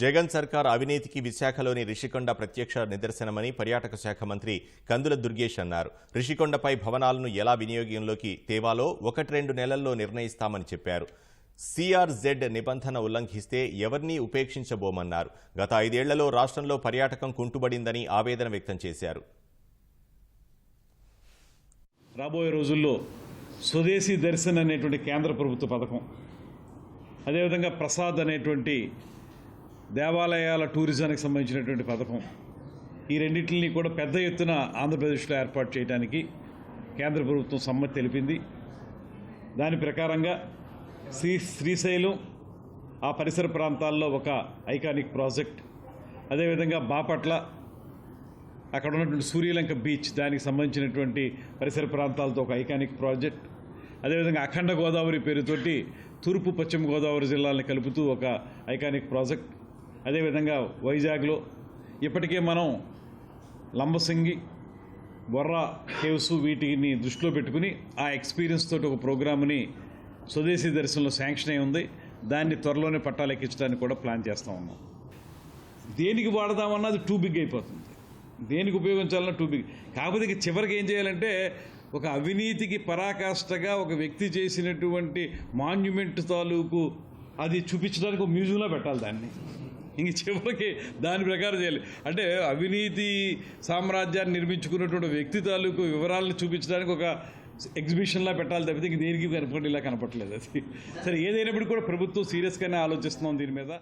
జగన్ సర్కార్ అవినీతికి విశాఖలోని రిషికొండ ప్రత్యక్ష నిదర్శనమని పర్యాటక శాఖ మంత్రి కందుల దుర్గేష్ అన్నారు. రిషికొండపై భవనాలను ఎలా వినియోగంలోకి తేవాలో ఒకటి రెండు నెలల్లో నిర్ణయిస్తామని చెప్పారు. సిఆర్జెడ్ నిబంధన ఉల్లంఘిస్తే ఎవరినీ ఉపేక్షించబోమన్నారు. గత ఐదేళ్ళలో రాష్ట్రంలో పర్యాటకం కుంటుబడిందని ఆవేదన వ్యక్తం చేశారు. రాబోయే రోజుల్లో స్వదేశీ దర్శన్ అనేటువంటి కేంద్ర ప్రభుత్వ పథకం అదేవిధంగా ప్రసాద్ అనేటువంటి దేవాలయాల టూరిజానికి సంబంధించినటువంటి పథకం. ఈ రెండింటిని కూడా పెద్ద ఎత్తున ఆంధ్రప్రదేశ్లో ఏర్పాటు చేయడానికి కేంద్ర ప్రభుత్వం సమ్మతి తెలిపింది. దాని ప్రకారంగా శ్రీ శ్రీశైలం ఆ పరిసర ప్రాంతాల్లో ఒక ఐకానిక్ ప్రాజెక్ట్ అదేవిధంగా బాపట్ల అక్కడ ఉన్నటువంటి సూర్యలంక బీచ్ దానికి సంబంధించినటువంటి పరిసర ప్రాంతాలతో ఒక ఐకానిక్ ప్రాజెక్ట్ అదేవిధంగా అఖండ గోదావరి పేరుతోటి తూర్పు పశ్చిమ గోదావరి జిల్లాలను కలుపుతూ ఒక ఐకానిక్ ప్రాజెక్ట్. అదేవిధంగా వైజాగ్లో ఇప్పటికే మనం లంబసింగి బొర్రా కేవ్స్ వీటిని దృష్టిలో పెట్టుకుని ఆ ఎక్స్పీరియన్స్ తోటి ఒక ప్రోగ్రామ్ని స్వదేశీ దర్శనంలో శాంక్షన్ అయి ఉంది. దాన్ని త్వరలోనే పట్టాలెక్కించడానికి కూడా ప్లాన్ చేస్తూ ఉన్నాం. దేనికి వాడదామన్నది టూ బిగ్ అయిపోతుంది. దేనికి ఉపయోగించాలన్నా టూ బిగ్ కాకపోతే చివరికి ఏం చేయాలంటే ఒక అవినీతికి పరాకాష్ఠగా ఒక వ్యక్తి చేసినటువంటి మాన్యుమెంట్ తాలూకు అది చూపించడానికి ఒక మ్యూజియంలో పెట్టాలి దాన్ని. ఇంక చివరికి దాని ప్రకారం చేయాలి. అంటే అవినీతి సామ్రాజ్యాన్ని నిర్మించుకున్నటువంటి వ్యక్తి తాలూకు వివరాలను చూపించడానికి ఒక ఎగ్జిబిషన్లా పెట్టాలి తప్పితే ఇంక దేనికి కనపడేలా కనపడలేదు అది. సరే ఏదైనప్పటికీ కూడా ప్రభుత్వం సీరియస్గానే ఆలోచిస్తున్నాం దీని మీద.